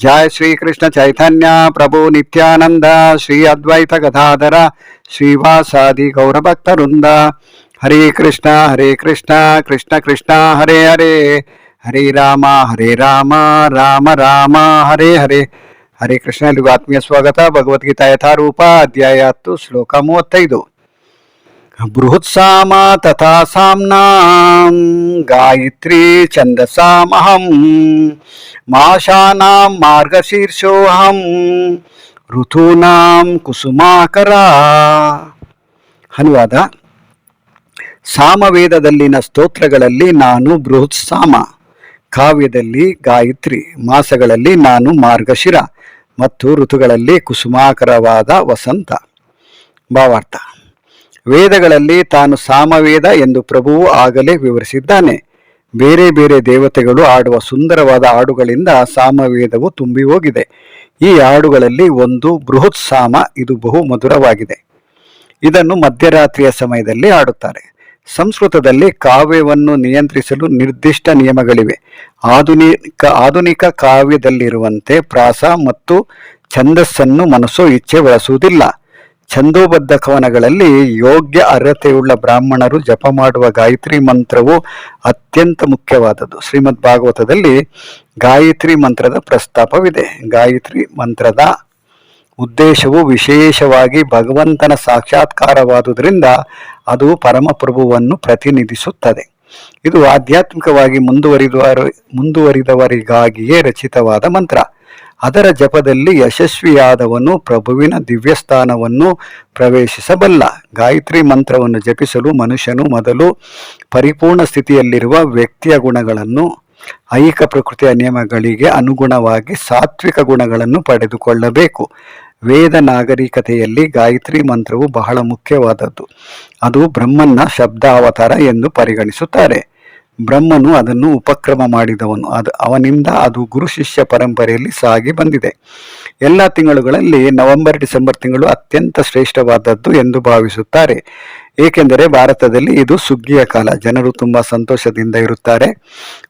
ಜಯ ಶ್ರೀ ಕೃಷ್ಣ ಚೈತನ್ಯ ಪ್ರಭು ನಿತ್ಯಾನಂದ ಶ್ರೀ ಅದ್ವೈತ ಗದಾಧರ ಶ್ರೀವಾಸಾದಿ ಗೌರಭಕ್ತರುಂದ ಹರೇ ಕೃಷ್ಣ ಹರೇ ಕೃಷ್ಣ ಕೃಷ್ಣ ಕೃಷ್ಣ ಹರೇ ಹರೇ ಹರೇ ರಾಮ ಹರೇ ರಾಮ ರಾಮ ರಾಮ ಹರೇ ಹರೇ ಹರೇ ಕೃಷ್ಣ ಎಲ್ಲಿಗೂ ಆತ್ಮೀಯ ಸ್ವಾಗತ ಭಗವದ್ಗೀತಾ ಯಥಾರೂಪ ಅಧ್ಯಾಯ ಹತ್ತು ಶ್ಲೋಕ ಮೂವತ್ತೈದು। ಬೃಹತ್ಸಾಮ ತಥಾ ಸಾಮ್ನಾಂ ಗಾಯತ್ರಿ ಛಂದಸಾಮಹಂ ಮಾಷಾನಾಂ ಮಾರ್ಗಶೀರ್ಷೋಹಂ ಋತೂನಾಂ ಕುಸುಮಾಕರ. ಅನುವಾದ ಸಾಮವೇದದಲ್ಲಿನ ಸ್ತೋತ್ರಗಳಲ್ಲಿ ನಾನು ಬೃಹತ್ ಸಾಮ ಕಾವ್ಯದಲ್ಲಿ ಗಾಯತ್ರಿ, ಮಾಸಗಳಲ್ಲಿ ನಾನು ಮಾರ್ಗಶಿರ ಮತ್ತು ಋತುಗಳಲ್ಲಿ ಕುಸುಮಾಕರವಾದ ವಸಂತ. ಭಾವಾರ್ಥ ವೇದಗಳಲ್ಲಿ ತಾನು ಸಾಮವೇದ ಎಂದು ಪ್ರಭುವು ಆಗಲೇ ವಿವರಿಸಿದ್ದಾನೆ. ಬೇರೆ ಬೇರೆ ದೇವತೆಗಳು ಆಡುವ ಸುಂದರವಾದ ಹಾಡುಗಳಿಂದ ಸಾಮವೇದವು ತುಂಬಿ ಹೋಗಿದೆ. ಈ ಹಾಡುಗಳಲ್ಲಿ ಒಂದು ಬೃಹತ್ ಸಾಮ ಇದು ಬಹು ಮಧುರವಾಗಿದೆ. ಇದನ್ನು ಮಧ್ಯರಾತ್ರಿಯ ಸಮಯದಲ್ಲಿ ಆಡುತ್ತಾರೆ ಸಂಸ್ಕೃತದಲ್ಲಿ ಕಾವ್ಯವನ್ನು ನಿಯಂತ್ರಿಸಲು ನಿರ್ದಿಷ್ಟ ನಿಯಮಗಳಿವೆ. ಆಧುನಿಕ ಆಧುನಿಕ ಕಾವ್ಯದಲ್ಲಿರುವಂತೆ ಪ್ರಾಸ ಮತ್ತು ಛಂದಸ್ಸನ್ನು ಮನಸ್ಸು ಇಚ್ಛೆ ಬಳಸುವುದಿಲ್ಲ. ಛಂದೋಬದ್ಧ ಕವನಗಳಲ್ಲಿ ಯೋಗ್ಯ ಅರ್ಹತೆಯುಳ್ಳ ಬ್ರಾಹ್ಮಣರು ಜಪ ಮಾಡುವ ಗಾಯತ್ರಿ ಮಂತ್ರವು ಅತ್ಯಂತ ಮುಖ್ಯವಾದದ್ದು. ಶ್ರೀಮದ್ ಭಾಗವತದಲ್ಲಿ ಗಾಯತ್ರಿ ಮಂತ್ರದ ಪ್ರಸ್ತಾಪವಿದೆ. ಗಾಯತ್ರಿ ಮಂತ್ರದ ಉದ್ದೇಶವು ವಿಶೇಷವಾಗಿ ಭಗವಂತನ ಸಾಕ್ಷಾತ್ಕಾರವಾದುದರಿಂದ ಅದು ಪರಮಪ್ರಭುವನ್ನು ಪ್ರತಿನಿಧಿಸುತ್ತದೆ. ಇದು ಆಧ್ಯಾತ್ಮಿಕವಾಗಿ ಮುಂದುವರಿದವರು ಮುಂದುವರಿದವರಿಗಾಗಿಯೇ ರಚಿತವಾದ ಮಂತ್ರ. ಅದರ ಜಪದಲ್ಲಿ ಯಶಸ್ವಿಯಾದವನು ಪ್ರಭುವಿನ ದಿವ್ಯಸ್ಥಾನವನ್ನು ಪ್ರವೇಶಿಸಬಲ್ಲ. ಗಾಯತ್ರಿ ಮಂತ್ರವನ್ನು ಜಪಿಸಲು ಮನುಷ್ಯನು ಮೊದಲು ಪರಿಪೂರ್ಣ ಸ್ಥಿತಿಯಲ್ಲಿರುವ ವ್ಯಕ್ತಿಯ ಗುಣಗಳನ್ನು ಐಕ ಪ್ರಕೃತಿಯ ನಿಯಮಗಳಿಗೆ ಅನುಗುಣವಾಗಿ ಸಾತ್ವಿಕ ಗುಣಗಳನ್ನು ಪಡೆದುಕೊಳ್ಳಬೇಕು. ವೇದ ನಾಗರಿಕತೆಯಲ್ಲಿ ಗಾಯತ್ರಿ ಮಂತ್ರವು ಬಹಳ ಮುಖ್ಯವಾದದ್ದು. ಅದು ಬ್ರಹ್ಮನ ಶಬ್ದ ಅವತಾರ ಎಂದು ಪರಿಗಣಿಸುತ್ತಾರೆ. ಬ್ರಹ್ಮನು ಅದನ್ನು ಉಪಕ್ರಮ ಮಾಡಿದವನು. ಅದು, ಅವನಿಂದ ಅದು ಗುರು ಶಿಷ್ಯ ಪರಂಪರೆಯಲ್ಲಿ ಸಾಗಿ ಬಂದಿದೆ. ಎಲ್ಲ ತಿಂಗಳುಗಳಲ್ಲಿ ನವೆಂಬರ್ ಡಿಸೆಂಬರ್ ತಿಂಗಳು ಅತ್ಯಂತ ಶ್ರೇಷ್ಠವಾದದ್ದು ಎಂದು ಭಾವಿಸುತ್ತಾರೆ. ಏಕೆಂದರೆ ಭಾರತದಲ್ಲಿ ಇದು ಸುಗ್ಗಿಯ ಕಾಲ. ಜನರು ತುಂಬ ಸಂತೋಷದಿಂದ ಇರುತ್ತಾರೆ.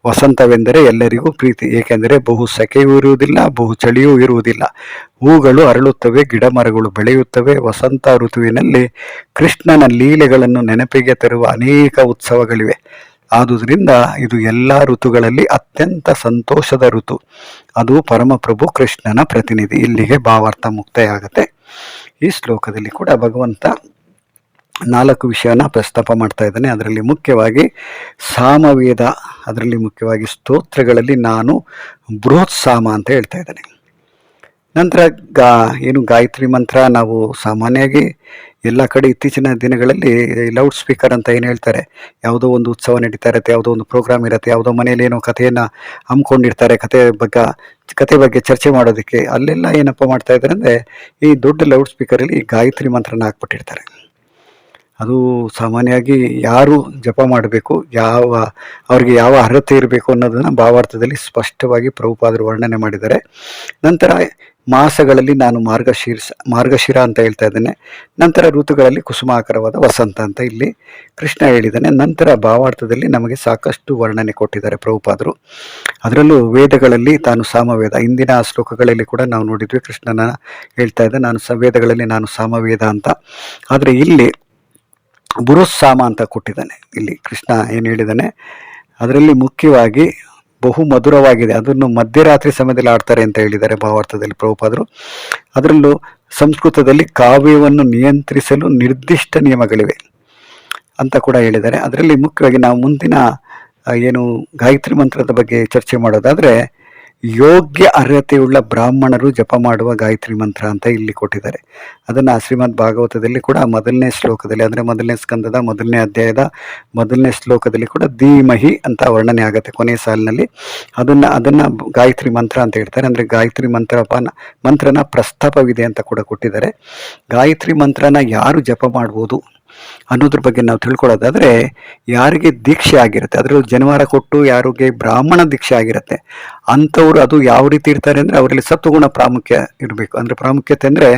ವಸಂತವೆಂದರೆ ಎಲ್ಲರಿಗೂ ಪ್ರೀತಿ. ಏಕೆಂದರೆ ಬಹು ಸೆಕೆಯೂ ಇರುವುದಿಲ್ಲ, ಬಹು ಚಳಿಯೂ ಇರುವುದಿಲ್ಲ. ಹೂಗಳು ಅರಳುತ್ತವೆ ಗಿಡ ಮರಗಳು ಬೆಳೆಯುತ್ತವೆ. ವಸಂತ ಋತುವಿನಲ್ಲಿ ಕೃಷ್ಣನ ಲೀಲೆಗಳನ್ನು ನೆನಪಿಗೆ ತರುವ ಅನೇಕ ಉತ್ಸವಗಳಿವೆ. ಆದುದರಿಂದ ಇದು ಎಲ್ಲ ಋತುಗಳಲ್ಲಿ ಅತ್ಯಂತ ಸಂತೋಷದ ಋತು. ಅದು ಪರಮಪ್ರಭು ಕೃಷ್ಣನ ಪ್ರತಿನಿಧಿ. ಇಲ್ಲಿಗೆ ಭಾವಾರ್ಥ ಮುಕ್ತಾಯ ಆಗುತ್ತೆ ಈ ಶ್ಲೋಕದಲ್ಲಿ ಕೂಡ ಭಗವಂತ ನಾಲ್ಕು ವಿಷಯನ ಪ್ರಸ್ತಾಪ ಮಾಡ್ತಾ ಇದ್ದಾನೆ. ಅದರಲ್ಲಿ ಮುಖ್ಯವಾಗಿ ಸಾಮವೇದ, ಅದರಲ್ಲಿ ಮುಖ್ಯವಾಗಿ ಸ್ತೋತ್ರಗಳಲ್ಲಿ ನಾನು ಬೃಹತ್ ಸಾಮ ಅಂತ ಹೇಳ್ತಾ ಇದ್ದಾನೆ. ನಂತರ ಗಾ, ಏನು ಗಾಯತ್ರಿ ಮಂತ್ರ, ನಾವು ಸಾಮಾನ್ಯವಾಗಿ ಎಲ್ಲ ಕಡೆ ಇತ್ತೀಚಿನ ದಿನಗಳಲ್ಲಿ ಲೌಡ್ ಸ್ಪೀಕರ್ ಅಂತ ಏನು ಹೇಳ್ತಾರೆ. ಯಾವುದೋ ಒಂದು ಉತ್ಸವ ನಡೀತಾ ಇರುತ್ತೆ, ಯಾವುದೋ ಒಂದು ಪ್ರೋಗ್ರಾಮ್ ಇರುತ್ತೆ, ಯಾವುದೋ ಮನೆಯಲ್ಲಿ ಏನೋ ಕಥೆಯನ್ನು ಹಮ್ಮಿಕೊಂಡಿರ್ತಾರೆ, ಕಥೆ ಬಗ್ಗೆ ಕಥೆ ಬಗ್ಗೆ ಚರ್ಚೆ ಮಾಡೋದಕ್ಕೆ ಅಲ್ಲೆಲ್ಲ ಏನಪ್ಪ ಮಾಡ್ತಾ ಇದ್ದಾರೆ ಅಂದರೆ ಈ ದೊಡ್ಡ ಲೌಡ್ ಸ್ಪೀಕರಲ್ಲಿ ಗಾಯತ್ರಿ ಮಂತ್ರನ ಹಾಕ್ಬಿಟ್ಟಿರ್ತಾರೆ. ಅದು ಸಾಮಾನ್ಯವಾಗಿ ಯಾರು ಜಪ ಮಾಡಬೇಕು, ಯಾವ ಅವರಿಗೆ ಯಾವ ಅರ್ಹತೆ ಇರಬೇಕು ಅನ್ನೋದನ್ನು ಭಾವಾರ್ಥದಲ್ಲಿ ಸ್ಪಷ್ಟವಾಗಿ ಪ್ರಭುಪಾದರು ವರ್ಣನೆ ಮಾಡಿದ್ದಾರೆ. ನಂತರ ಮಾಸಗಳಲ್ಲಿ ನಾನು ಮಾರ್ಗಶೀರ್ಷ, ಮಾರ್ಗಶಿರ ಅಂತ ಹೇಳ್ತಾ ಇದ್ದೇನೆ. ನಂತರ ಋತುಗಳಲ್ಲಿ ಕುಸುಮಾಕರವಾದ ವಸಂತ ಅಂತ ಇಲ್ಲಿ ಕೃಷ್ಣ ಹೇಳಿದ್ದಾನೆ. ನಂತರ ಭಾವಾರ್ಥದಲ್ಲಿ ನಮಗೆ ಸಾಕಷ್ಟು ವರ್ಣನೆ ಕೊಟ್ಟಿದ್ದಾರೆ ಪ್ರಭುಪಾದರು. ಅದರಲ್ಲೂ ವೇದಗಳಲ್ಲಿ ತಾನು ಸಾಮವೇದ, ಇಂದಿನ ಶ್ಲೋಕಗಳಲ್ಲಿ ಕೂಡ ನಾವು ನೋಡಿದ್ವಿ ಕೃಷ್ಣನ ಹೇಳ್ತಾ ಇದ್ದೆ, ನಾನು ಸ, ವೇದಗಳಲ್ಲಿ ನಾನು ಸಾಮವೇದ ಅಂತ. ಆದರೆ ಇಲ್ಲಿ ಬುರುಸ್ಸಾಮ ಅಂತ ಕೊಟ್ಟಿದ್ದಾನೆ. ಇಲ್ಲಿ ಕೃಷ್ಣ ಏನು ಹೇಳಿದ್ದಾನೆ, ಅದರಲ್ಲಿ ಮುಖ್ಯವಾಗಿ ಬಹು ಮಧುರವಾಗಿದೆ. ಅದನ್ನು ಮಧ್ಯರಾತ್ರಿ ಸಮಯದಲ್ಲಿ ಆಡ್ತಾರೆ ಅಂತ ಹೇಳಿದ್ದಾರೆ ಭಾವಾರ್ಥದಲ್ಲಿ ಪ್ರಭುಪಾದರು. ಅದರಲ್ಲೂ ಸಂಸ್ಕೃತದಲ್ಲಿ ಕಾವ್ಯವನ್ನು ನಿಯಂತ್ರಿಸಲು ನಿರ್ದಿಷ್ಟ ನಿಯಮಗಳಿವೆ ಅಂತ ಕೂಡ ಹೇಳಿದ್ದಾರೆ. ಅದರಲ್ಲಿ ಮುಖ್ಯವಾಗಿ ನಾವು ಮುಂದಿನ ಏನು ಗಾಯತ್ರಿ ಮಂತ್ರದ ಬಗ್ಗೆ ಚರ್ಚೆ ಮಾಡೋದಾದರೆ ಯೋಗ್ಯ ಅರ್ಹತೆಯುಳ್ಳ ಬ್ರಾಹ್ಮಣರು ಜಪ ಮಾಡುವ ಗಾಯತ್ರಿ ಮಂತ್ರ ಅಂತ ಇಲ್ಲಿ ಕೊಟ್ಟಿದ್ದಾರೆ. ಅದನ್ನು ಶ್ರೀಮದ್ ಭಾಗವತದಲ್ಲಿ ಕೂಡ ಮೊದಲನೇ ಶ್ಲೋಕದಲ್ಲಿ, ಅಂದರೆ ಮೊದಲನೇ ಸ್ಕಂದದ ಮೊದಲನೇ ಅಧ್ಯಾಯದ ಮೊದಲನೇ ಶ್ಲೋಕದಲ್ಲಿ ಕೂಡ ಧೀಮಹಿ ಅಂತ ವರ್ಣನೆ ಆಗುತ್ತೆ ಕೊನೆಯ ಸಾಲಿನಲ್ಲಿ. ಅದನ್ನು ಅದನ್ನು ಗಾಯತ್ರಿ ಮಂತ್ರ ಅಂತ ಹೇಳ್ತಾರೆ. ಅಂದರೆ ಗಾಯತ್ರಿ ಮಂತ್ರಪನ, ಮಂತ್ರನ ಪ್ರಸ್ತಾಪವಿದೆ ಅಂತ ಕೂಡ ಕೊಟ್ಟಿದ್ದಾರೆ. ಗಾಯತ್ರಿ ಮಂತ್ರನ ಯಾರು ಜಪ ಮಾಡ್ಬೋದು? ಅನ್ನೋದ್ರ ಬಗ್ಗೆ ನಾವು ತಿಳ್ಕೊಳ್ಳೋದಾದರೆ ಯಾರಿಗೆ ದೀಕ್ಷೆ ಆಗಿರುತ್ತೆ, ಅದರಲ್ಲೂ ಜನವಾರ ಕೊಟ್ಟು ಯಾರಿಗೆ ಬ್ರಾಹ್ಮಣ ದೀಕ್ಷೆ ಆಗಿರುತ್ತೆ, ಅಂಥವ್ರು ಅದು ಯಾವ ರೀತಿ ಇರ್ತಾರೆ ಅಂದರೆ ಅವರಲ್ಲಿ ಸತ್ವಗುಣ ಪ್ರಾಮುಖ್ಯ ಇರಬೇಕು. ಅಂದರೆ ಪ್ರಾಮುಖ್ಯತೆ ಅಂದರೆ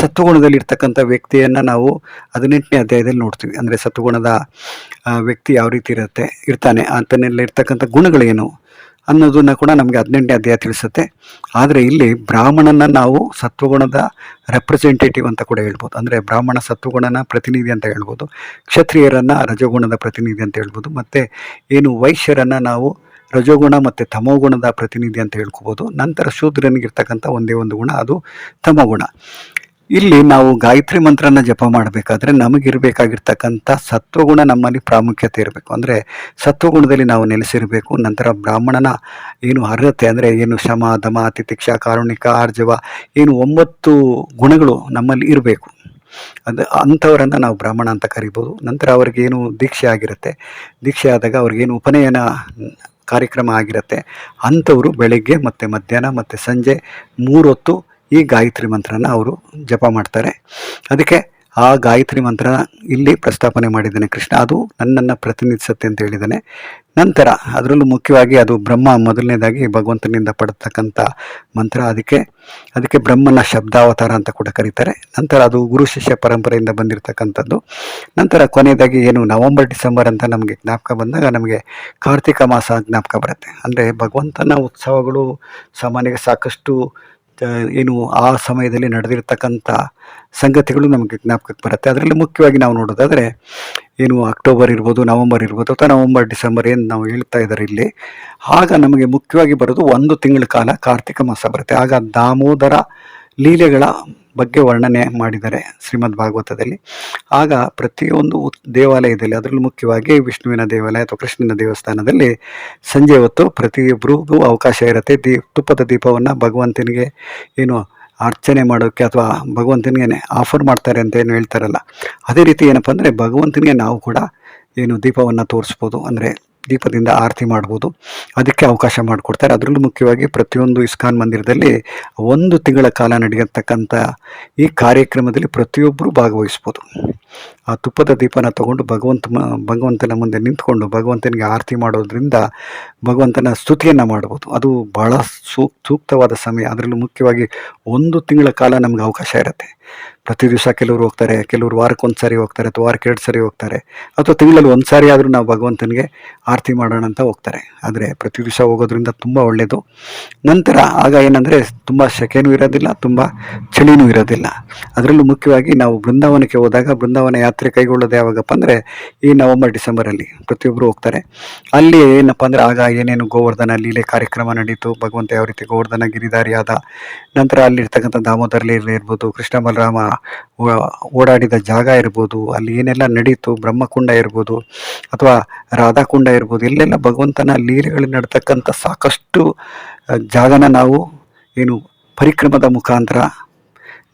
ಸತ್ವಗುಣದಲ್ಲಿ ಇರ್ತಕ್ಕಂಥ ವ್ಯಕ್ತಿಯನ್ನು ನಾವು ಹದಿನೆಂಟನೇ ಅಧ್ಯಾಯದಲ್ಲಿ ನೋಡ್ತೀವಿ. ಅಂದರೆ ಸತ್ವಗುಣದ ವ್ಯಕ್ತಿ ಯಾವ ರೀತಿ ಇರುತ್ತೆ, ಇರ್ತಾನೆ ಆತನಲ್ಲಿ ಇರ್ತಕ್ಕಂಥ ಗುಣಗಳೇನು ಅನ್ನೋದನ್ನ ಕೂಡ ನಮಗೆ ಹದಿನೆಂಟನೇ ಅಧ್ಯಾಯ ತಿಳಿಸುತ್ತೆ. ಆದರೆ ಇಲ್ಲಿ ಬ್ರಾಹ್ಮಣನ ನಾವು ಸತ್ವಗುಣದ ರೆಪ್ರೆಸೆಂಟೇಟಿವ್ ಅಂತ ಕೂಡ ಹೇಳ್ಬೋದು. ಅಂದರೆ ಬ್ರಾಹ್ಮಣ ಸತ್ವಗುಣನ ಪ್ರತಿನಿಧಿ ಅಂತ ಹೇಳ್ಬೋದು. ಕ್ಷತ್ರಿಯರನ್ನು ರಜಗುಣದ ಪ್ರತಿನಿಧಿ ಅಂತ ಹೇಳ್ಬೋದು. ಮತ್ತು ಏನು ವೈಶ್ಯರನ್ನು ನಾವು ರಜೋಗುಣ ಮತ್ತು ತಮೋಗುಣದ ಪ್ರತಿನಿಧಿ ಅಂತ ಹೇಳ್ಕೋಬೋದು. ನಂತರ ಶೂದ್ರನಿಗಿರ್ತಕ್ಕಂಥ ಒಂದೇ ಒಂದು ಗುಣ, ಅದು ತಮೋಗುಣ. ಇಲ್ಲಿ ನಾವು ಗಾಯತ್ರಿ ಮಂತ್ರನ ಜಪ ಮಾಡಬೇಕಾದ್ರೆ ನಮಗಿರಬೇಕಾಗಿರ್ತಕ್ಕಂಥ ಸತ್ವಗುಣ ನಮ್ಮಲ್ಲಿ ಪ್ರಾಮುಖ್ಯತೆ ಇರಬೇಕು. ಅಂದರೆ ಸತ್ವಗುಣದಲ್ಲಿ ನಾವು ನೆಲೆಸಿರಬೇಕು. ನಂತರ ಬ್ರಾಹ್ಮಣನ ಏನು ಅರ್ಹತೆ ಅಂದರೆ ಏನು ಶಮ, ದಮ ಅತಿಥಿಕ್ಷ ಕಾರುಣಿಕ, ಆರ್ಜವ, ಏನು ಒಂಬತ್ತು ಗುಣಗಳು ನಮ್ಮಲ್ಲಿ ಇರಬೇಕು. ಅದು ಅಂಥವರನ್ನು ನಾವು ಬ್ರಾಹ್ಮಣ ಅಂತ ಕರಿಬೋದು. ನಂತರ ಅವ್ರಿಗೆ ಏನು ದೀಕ್ಷೆ ಆಗಿರುತ್ತೆ. ದೀಕ್ಷೆ ಆದಾಗ ಅವ್ರಿಗೇನು ಉಪನಯನ ಕಾರ್ಯಕ್ರಮ ಆಗಿರುತ್ತೆ. ಅಂಥವರು ಬೆಳಗ್ಗೆ ಮತ್ತು ಮಧ್ಯಾಹ್ನ ಮತ್ತು ಸಂಜೆ ಮೂರು ಹೊತ್ತು ಈ ಗಾಯತ್ರಿ ಮಂತ್ರನ ಅವರು ಜಪ ಮಾಡ್ತಾರೆ. ಅದಕ್ಕೆ ಆ ಗಾಯತ್ರಿ ಮಂತ್ರ ಇಲ್ಲಿ ಪ್ರಸ್ತಾಪನೆ ಮಾಡಿದ್ದಾನೆ ಕೃಷ್ಣ. ಅದು ನನ್ನನ್ನು ಪ್ರತಿನಿಧಿಸುತ್ತೆ ಅಂತ ಹೇಳಿದ್ದಾನೆ. ನಂತರ ಅದರಲ್ಲೂ ಮುಖ್ಯವಾಗಿ ಅದು ಬ್ರಹ್ಮ ಮೊದಲನೇದಾಗಿ ಭಗವಂತನಿಂದ ಪಡತಕ್ಕಂಥ ಮಂತ್ರ. ಅದಕ್ಕೆ ಅದಕ್ಕೆ ಬ್ರಹ್ಮನ ಶಬ್ದಾವತಾರ ಅಂತ ಕೂಡ ಕರೀತಾರೆ. ನಂತರ ಅದು ಗುರು ಶಿಷ್ಯ ಪರಂಪರೆಯಿಂದ ಬಂದಿರತಕ್ಕಂಥದ್ದು. ನಂತರ ಕೊನೆಯದಾಗಿ ಏನು ನವಂಬರ್, ಡಿಸೆಂಬರ್ ಅಂತ ನಮಗೆ ಜ್ಞಾಪಕ ಬಂದಾಗ ನಮಗೆ ಕಾರ್ತಿಕ ಮಾಸ ಜ್ಞಾಪಕ ಬರುತ್ತೆ. ಅಂದರೆ ಭಗವಂತನ ಉತ್ಸವಗಳು ಸಾಮಾನ್ಯವಾಗಿ ಸಾಕಷ್ಟು ಏನು ಆ ಸಮಯದಲ್ಲಿ ನಡೆದಿರ್ತಕ್ಕಂಥ ಸಂಗತಿಗಳು ನಮಗೆ ಜ್ಞಾಪಕಕ್ಕೆ ಬರುತ್ತೆ. ಅದರಲ್ಲಿ ಮುಖ್ಯವಾಗಿ ನಾವು ನೋಡೋದಾದರೆ, ಏನು ಅಕ್ಟೋಬರ್ ಇರ್ಬೋದು, ನವಂಬರ್ ಇರ್ಬೋದು, ಅಥವಾ ನವಂಬರ್, ಡಿಸೆಂಬರ್ ಏನು ನಾವು ಹೇಳ್ತಾ ಇದ್ದಾರೆ ಇಲ್ಲಿ, ಆಗ ನಮಗೆ ಮುಖ್ಯವಾಗಿ ಬರೋದು ಒಂದು ತಿಂಗಳ ಕಾಲ ಕಾರ್ತಿಕ ಮಾಸ ಬರುತ್ತೆ. ಆಗ ದಾಮೋದರ ಲೀಲೆಗಳ ಬಗ್ಗೆ ವರ್ಣನೆ ಮಾಡಿದ್ದಾರೆ ಶ್ರೀಮದ್ ಭಾಗವತದಲ್ಲಿ. ಆಗ ಪ್ರತಿಯೊಂದು ದೇವಾಲಯದಲ್ಲಿ, ಅದರಲ್ಲೂ ಮುಖ್ಯವಾಗಿ ವಿಷ್ಣುವಿನ ದೇವಾಲಯ ಅಥವಾ ಕೃಷ್ಣನ ದೇವಸ್ಥಾನದಲ್ಲಿ ಸಂಜೆ ಹೊತ್ತು ಪ್ರತಿಯೊಬ್ಬರಿಗೂ ಅವಕಾಶ ಇರುತ್ತೆ. ದೀ, ತುಪ್ಪದ ದೀಪವನ್ನು ಭಗವಂತನಿಗೆ ಏನು ಅರ್ಚನೆ ಮಾಡೋಕ್ಕೆ ಅಥವಾ ಭಗವಂತನಿಗೆ ಆಫರ್ ಮಾಡ್ತಾರೆ ಅಂತ ಏನು ಹೇಳ್ತಾರಲ್ಲ, ಅದೇ ರೀತಿ ಏನಪ್ಪ ಅಂದರೆ ಭಗವಂತನಿಗೆ ನಾವು ಕೂಡ ಏನು ದೀಪವನ್ನು ತೋರಿಸ್ಬೋದು. ಅಂದರೆ ದೀಪದಿಂದ ಆರತಿ ಮಾಡ್ಬೋದು. ಅದಕ್ಕೆ ಅವಕಾಶ ಮಾಡಿಕೊಡ್ತಾರೆ. ಅದರಲ್ಲೂ ಮುಖ್ಯವಾಗಿ ಪ್ರತಿಯೊಂದು ಇಸ್ಕಾನ್ ಮಂದಿರದಲ್ಲಿ ಒಂದು ತಿಂಗಳ ಕಾಲ ನಡೆಯತಕ್ಕಂಥ ಈ ಕಾರ್ಯಕ್ರಮದಲ್ಲಿ ಪ್ರತಿಯೊಬ್ಬರು ಭಾಗವಹಿಸ್ಬೋದು. ಆ ತುಪ್ಪದ ದೀಪನ ತಗೊಂಡು ಭಗವಂತ ಭಗವಂತನ ಮುಂದೆ ನಿಂತ್ಕೊಂಡು ಭಗವಂತನಿಗೆ ಆರತಿ ಮಾಡೋದ್ರಿಂದ ಭಗವಂತನ ಸ್ತುತಿಯನ್ನು ಮಾಡ್ಬೋದು. ಅದು ಬಹಳ ಸೂಕ್ ಸೂಕ್ತವಾದ ಸಮಯ. ಅದರಲ್ಲೂ ಮುಖ್ಯವಾಗಿ ಒಂದು ತಿಂಗಳ ಕಾಲ ನಮ್ಗೆ ಅವಕಾಶ ಇರುತ್ತೆ. ಪ್ರತಿ ದಿವಸ ಕೆಲವರು ಹೋಗ್ತಾರೆ, ಕೆಲವರು ವಾರಕ್ಕೊಂದು ಸಾರಿ ಹೋಗ್ತಾರೆ ಅಥವಾ ವಾರಕ್ಕೆ ಎರಡು ಸಾರಿ ಹೋಗ್ತಾರೆ ಅಥವಾ ತಿಂಗಳಲ್ಲಿ ಒಂದು ಸಾರಿ ಆದರೂ ನಾವು ಭಗವಂತನಿಗೆ ಆರತಿ ಮಾಡೋಣ ಅಂತ ಹೋಗ್ತಾರೆ. ಆದರೆ ಪ್ರತಿ ದಿವಸ ಹೋಗೋದ್ರಿಂದ ತುಂಬ ಒಳ್ಳೆಯದು ನಂತರ ಆಗ ಏನಂದರೆ ತುಂಬ ಸೆಕೆನೂ ಇರೋದಿಲ್ಲ, ತುಂಬ ಚಳಿನೂ ಇರೋದಿಲ್ಲ. ಅದರಲ್ಲೂ ಮುಖ್ಯವಾಗಿ ನಾವು ಬೃಂದಾವನಕ್ಕೆ ಹೋದಾಗ ಬೃಂದಾವನ ಯಾತ್ರೆ ಕೈಗೊಳ್ಳೋದು ಯಾವಾಗಪ್ಪ ಅಂದರೆ ಈ ನವಂಬರ್ ಡಿಸೆಂಬರಲ್ಲಿ ಪ್ರತಿಯೊಬ್ಬರು ಹೋಗ್ತಾರೆ. ಅಲ್ಲಿ ಏನಪ್ಪ ಅಂದರೆ ಆಗ ಏನೇನು ಗೋವರ್ಧನ, ಲೀಲೆ ಕಾರ್ಯಕ್ರಮ ನಡೀತು, ಭಗವಂತ ಯಾವ ರೀತಿ ಗೋವರ್ಧನ, ಗಿರಿಧಾರಿ ಆದ ನಂತರ ಅಲ್ಲಿರ್ತಕ್ಕಂಥ ದಾಮೋದರ ಲೀಲೆ ಇರ್ಬೋದು, ಕೃಷ್ಣ ಬಲರಾಮ ಓಡಾಡಿದ ಜಾಗ ಇರ್ಬೋದು, ಅಲ್ಲಿ ಏನೆಲ್ಲ ನಡೀತು, ಬ್ರಹ್ಮಕುಂಡ ಇರ್ಬೋದು ಅಥವಾ ರಾಧಾಕುಂಡ ಇರ್ಬೋದು, ಇಲ್ಲೆಲ್ಲ ಭಗವಂತನ ಲೀಲೆಗಳು ನಡ್ತಕ್ಕಂಥ ಸಾಕಷ್ಟು ಜಾಗನ ನಾವು ಏನು ಪರಿಕ್ರಮದ ಮುಖಾಂತರ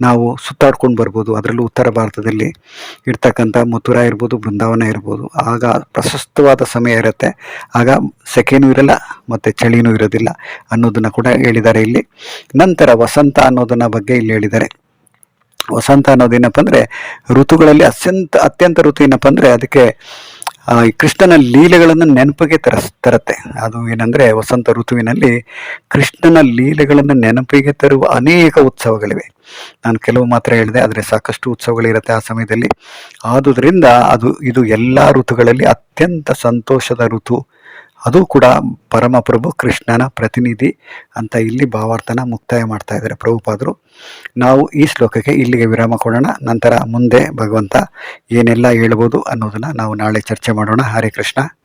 ನಾವು ಸುತ್ತಾಡ್ಕೊಂಡು ಬರ್ಬೋದು. ಅದರಲ್ಲೂ ಉತ್ತರ ಭಾರತದಲ್ಲಿ ಇರ್ತಕ್ಕಂಥ ಮಥುರಾ ಇರ್ಬೋದು, ಬೃಂದಾವನ ಇರ್ಬೋದು. ಆಗ ಪ್ರಶಸ್ತವಾದ ಸಮಯ ಇರುತ್ತೆ. ಆಗ ಸೆಕೆನೂ ಇರಲ್ಲ, ಮತ್ತು ಚಳಿನೂ ಇರೋದಿಲ್ಲ ಅನ್ನೋದನ್ನು ಕೂಡ ಹೇಳಿದ್ದಾರೆ ಇಲ್ಲಿ. ನಂತರ ವಸಂತ ಅನ್ನೋದನ್ನ ಬಗ್ಗೆ ಇಲ್ಲಿ ಹೇಳಿದ್ದಾರೆ. ವಸಂತ ಅನ್ನೋದೇನಪ್ಪ ಅಂದರೆ ಋತುಗಳಲ್ಲಿ ಅತ್ಯಂತ ಅತ್ಯಂತ ಋತು ಏನಪ್ಪ ಅಂದರೆ ಅದಕ್ಕೆ ಕೃಷ್ಣನ ಲೀಲೆಗಳನ್ನು ನೆನಪಿಗೆ ತರಸ್, ತರತ್ತೆ. ಅದು ಏನಂದರೆ ವಸಂತ ಋತುವಿನಲ್ಲಿ ಕೃಷ್ಣನ ಲೀಲೆಗಳನ್ನು ನೆನಪಿಗೆ ತರುವ ಅನೇಕ ಉತ್ಸವಗಳಿವೆ. ನಾನು ಕೆಲವು ಮಾತ್ರ ಹೇಳಿದೆ, ಆದರೆ ಸಾಕಷ್ಟು ಉತ್ಸವಗಳಿರುತ್ತೆ ಆ ಸಮಯದಲ್ಲಿ. ಆದುದರಿಂದ ಅದು, ಇದು ಎಲ್ಲ ಋತುಗಳಲ್ಲಿ ಅತ್ಯಂತ ಸಂತೋಷದ ಋತು. ಅದು ಕೂಡ ಪರಮಪ್ರಭು, ಕೃಷ್ಣನ ಪ್ರತಿನಿಧಿ ಅಂತ ಇಲ್ಲಿ ಭಾವಾರ್ಥನ ಮುಕ್ತಾಯ ಮಾಡ್ತಾ ಇದ್ದಾರೆ ಪ್ರಭುಪಾದರು. ನಾವು ಈ ಶ್ಲೋಕಕ್ಕೆ ಇಲ್ಲಿಗೆ ವಿರಾಮ ಕೊಡೋಣ. ನಂತರ ಮುಂದೆ ಭಗವಂತ ಏನೆಲ್ಲ ಹೇಳ್ಬೋದು ಅನ್ನೋದನ್ನು ನಾವು ನಾಳೆ ಚರ್ಚೆ ಮಾಡೋಣ. ಹರೇ ಕೃಷ್ಣ.